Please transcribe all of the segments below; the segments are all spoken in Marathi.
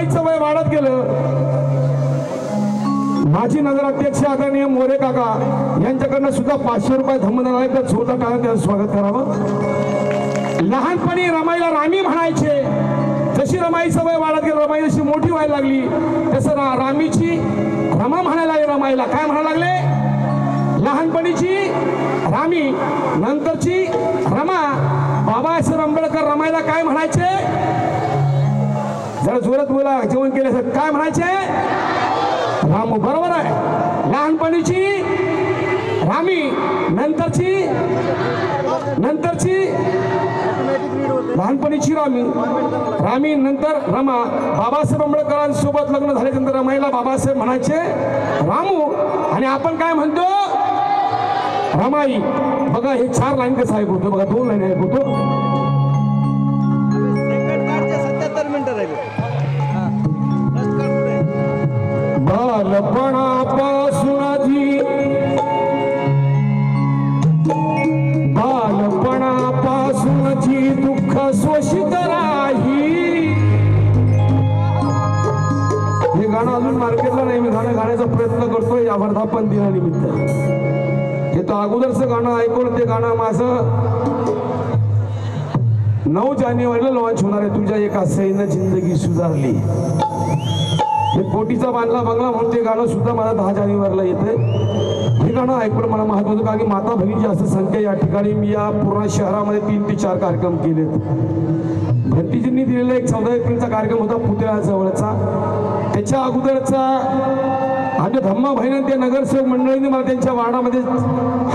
माईकचं वय वाढत गेलं. माजी नगराध्यक्ष आदरणीय मोरे काका यांच्याकडनं सुद्धा पाचशे रुपये धमदान तर टाळ्या त्यांचं स्वागत करावं. लहानपणी रमाईला रामी म्हणायचे. जशी रमाईचं वय वाढत गेलं रमाई जशी मोठी व्हायला लागली तसं रा रामीची रमा म्हणायला लागली रमाईला. काय म्हणायला लागले? लहानपणीची रामी नंतरची रमा. बाबासाहेब आंबेडकर रमाईला काय म्हणायचे? जरा जोरात बोला जेवण केलं काय म्हणायचे? रामू बरोबर आहे. लहानपणीची रामी नंतरची नंतरची लहानपणीची रामी रामी नंतर रमा. बाबासाहेब आंबेडकरांसोबत लग्न झाल्यानंतर रमाईला बाबासाहेब म्हणायचे रामू आणि आपण काय म्हणतो? रमाई. बघा हे चार लाईन कसं ऐकवतो बघा दोन लाईन ऐकवतो बालपणापासून जी बालपणापासून जी दुःख शोषित राही हे गाणं अजून मार्केटला नाही मी गाणं गाण्याचा प्रयत्न करतोय या वर्धापन दिनानिमित्त हे तर अगोदरचं गाणं ऐकून ते गाणं माझं नऊ जानेवारीला लॉन्च होणार आहे. तुझ्या एका सैन्य जिंदगी सुधारली. हे कोटीचा बांधला बंगला म्हणून ते गाणं सुद्धा मला दहा जानेवारीला येतं हे गाणं ऐकून मला महत्वाचं कारण की माता भगिनीची असं संख्या या ठिकाणी मी या पूर्ण शहरामध्ये तीन ते चार कार्यक्रम केलेत. भट्टीजींनी दिलेला एक चौदा एप्रिलचा कार्यक्रम होता पुतळ्याजवळचा. त्याच्या अगोदरचा आमच्या धम्मा भाईनं त्या नगरसेवक मंडळीने मला त्यांच्या वार्डामध्ये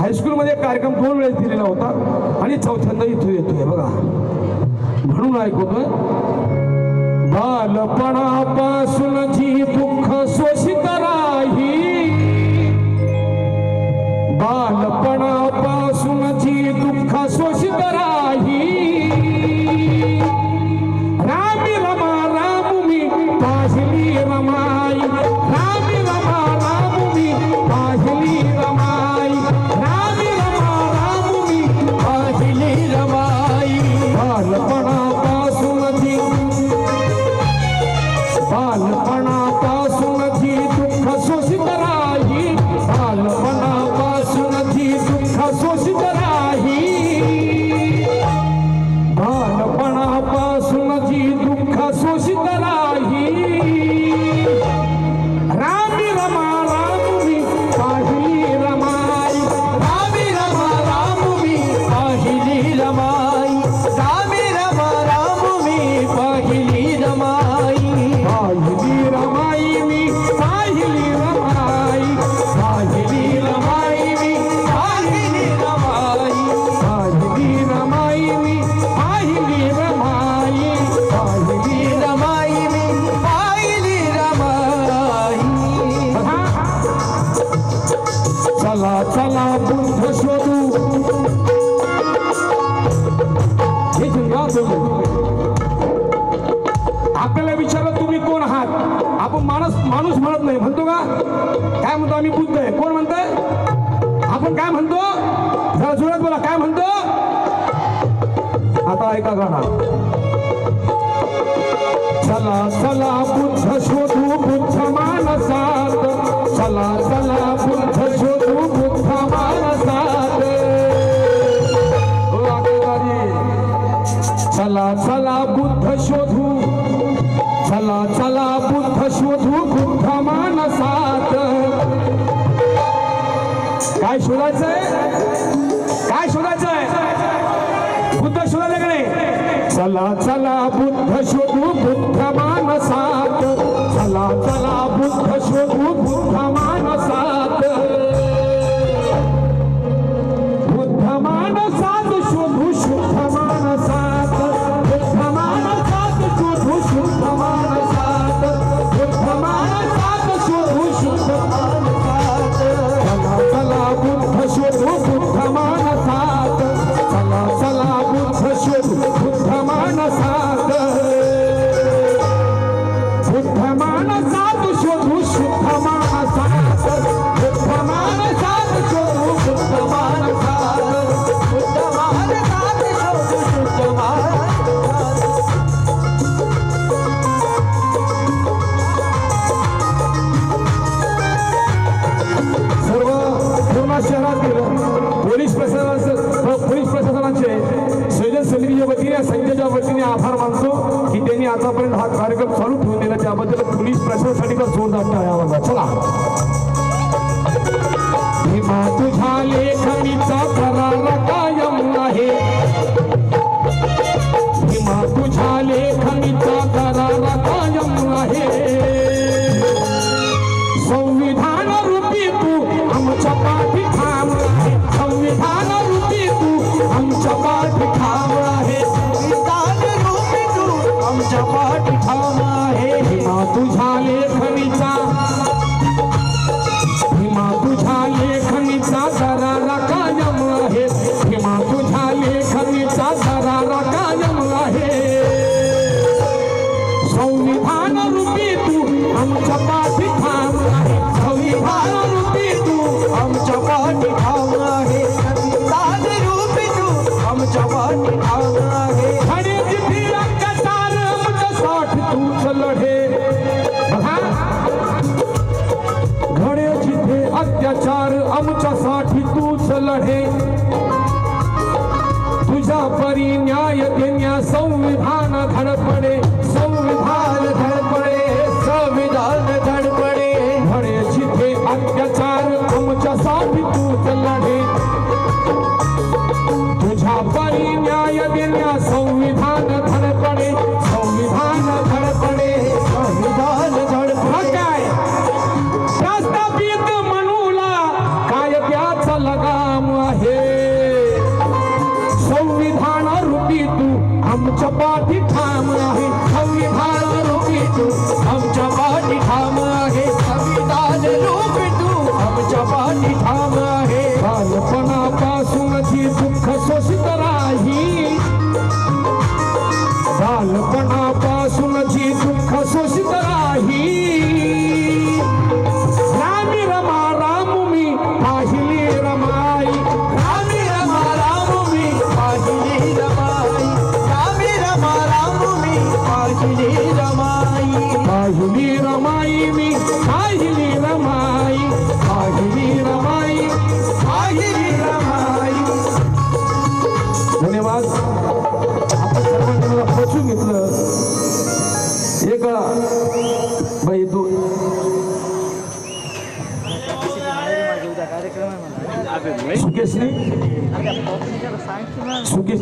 हायस्कूलमध्ये एक कार्यक्रम दोन वेळेस दिलेला होता. आणि चौथ्यांदा इथं येतोय बघा. म्हणून ऐकवतोय. बालपणापासून जी दुःख शोषित राही बालपणापासून जी दुःख शोषित राही दुःख शोषित राही काय म्हणतो आम्ही? बुद्ध आहे. कोण म्हणत? आपण काय म्हणतो? जरा जोरात बोला. काय म्हणतो? आता ऐका गाणा. चला चला बुद्ध शोधू बुद्ध मानसात. चला चला बुद्ध शोधू बुद्ध मानसात. चला चला बुद्ध शोधू. चला चला बुद्ध शोधू बुद्ध मानसात. काय शोधायचंय? काय शोधायचंय? बुद्ध शोधायला का नाही चला चला बुद्ध शोधू बुद्ध मानसात. चला चला बुद्ध शोधू बुद्ध मानसात. बुद्ध मानसात मी आभार मानतो की त्यांनी आतापर्यंत हा कार्यक्रम चालू ठेवून दिला. त्याबद्दल पोलीस प्रशासनासाठी तर जोरदार या वर्गात चला. तुझ्या लेखणीचा फरार कायम आहे. पाठी ठाम आहे तू आमच्या पाठी ठाम आहे रूपी तू आमच्या पाठी ठाम आहे जिथे अत्याचार आमच्या साठ तूच लढे घडे जिथे अत्याचार तूच लढे तुझ्या परी न्याय देण्या संविधान धडपणे आमचं पाठी ठाम आहे সুকেশ নেই সুকেশ